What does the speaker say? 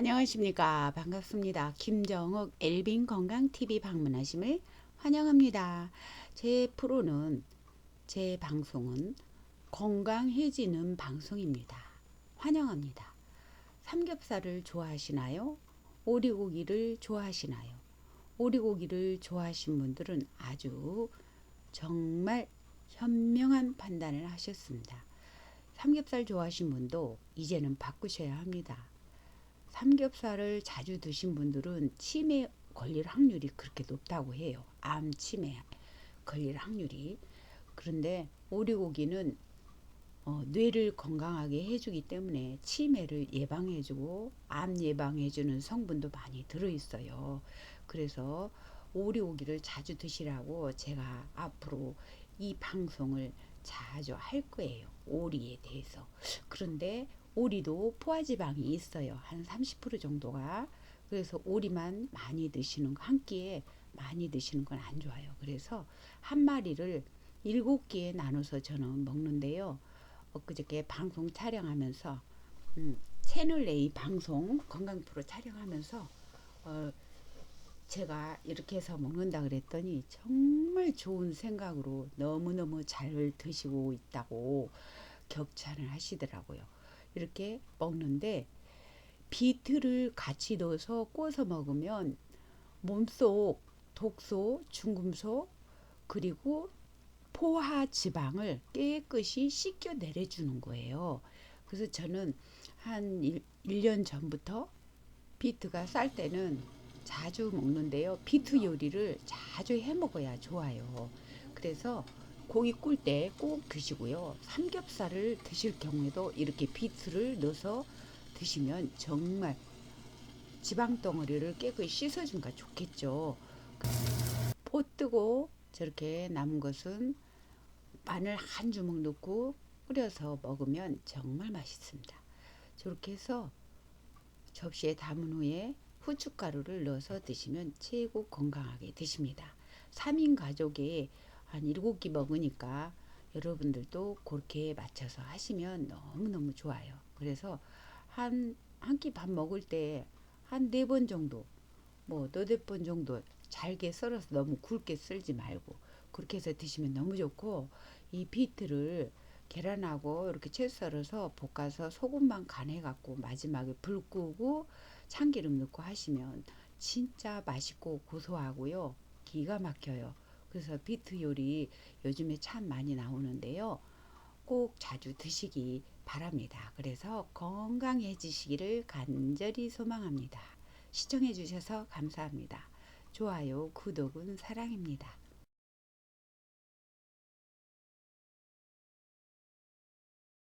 안녕하십니까. 반갑습니다. 김정옥 엘빈 건강TV 방문하심을 환영합니다. 제 프로는, 제 방송은 건강해지는 방송입니다. 환영합니다. 삼겹살을 좋아하시나요? 오리고기를 좋아하시나요? 오리고기를 좋아하신 분들은 아주 정말 현명한 판단을 하셨습니다. 삼겹살 좋아하신 분도 이제는 바꾸셔야 합니다. 삼겹살을 자주 드신 분들은 치매 걸릴 확률이 그렇게 높다고 해요. 암 치매 걸릴 확률이. 그런데 오리고기는 어, 뇌를 건강하게 해주기 때문에 치매를 예방해주고 암 예방해주는 성분도 많이 들어있어요. 그래서 오리고기를 자주 드시라고 제가 앞으로 이 방송을 자주 할 거예요. 오리에 대해서. 그런데 오리도 포화지방이 있어요. 한 30% 정도가. 그래서 오리만 많이 드시는 거, 한 끼에 많이 드시는 건 안 좋아요. 그래서 한 마리를 일곱 개에 나눠서 저는 먹는데요. 엊그저께 방송 촬영하면서, 음, 채널 A 방송 건강 프로 촬영하면서, 어, 제가 이렇게 해서 먹는다 그랬더니 정말 좋은 생각으로 너무너무 잘 드시고 있다고 격찬을 하시더라고요. 이렇게 먹는데 비트를 같이 넣어서 구워서 먹으면 몸속 독소, 중금속 그리고 포화 지방을 깨끗이 씻겨 내려주는 거예요. 그래서 저는 한 1, 1년 전부터 비트가 쌀 때는 자주 먹는데요. 비트 요리를 자주 해 먹어야 좋아요. 그래서 고기 꿀 때 꼭 드시고요. 삼겹살을 드실 경우에도 이렇게 비트를 넣어서 드시면 정말 지방 덩어리를 깨끗이 씻어주니까 좋겠죠. 포 뜨고 저렇게 남은 것은 마늘 한 주먹 넣고 끓여서 먹으면 정말 맛있습니다. 저렇게 해서 접시에 담은 후에 후춧가루를 넣어서 드시면 최고 건강하게 드십니다. 3인 가족에 한 7끼 먹으니까 여러분들도 그렇게 맞춰서 하시면 너무너무 좋아요. 그래서 한, 한 끼 밥 먹을 때 한 네 번 정도, 뭐, 너댓 번 정도 잘게 썰어서 너무 굵게 썰지 말고, 그렇게 해서 드시면 너무 좋고, 이 비트를 계란하고 이렇게 채 썰어서 볶아서 소금만 간해갖고 마지막에 불 끄고 참기름 넣고 하시면 진짜 맛있고 고소하고요. 기가 막혀요. 그래서 비트 요리 요즘에 참 많이 나오는데요. 꼭 자주 드시기 바랍니다. 그래서 건강해지시기를 간절히 소망합니다. 시청해 주셔서 감사합니다. 좋아요, 구독은 사랑입니다.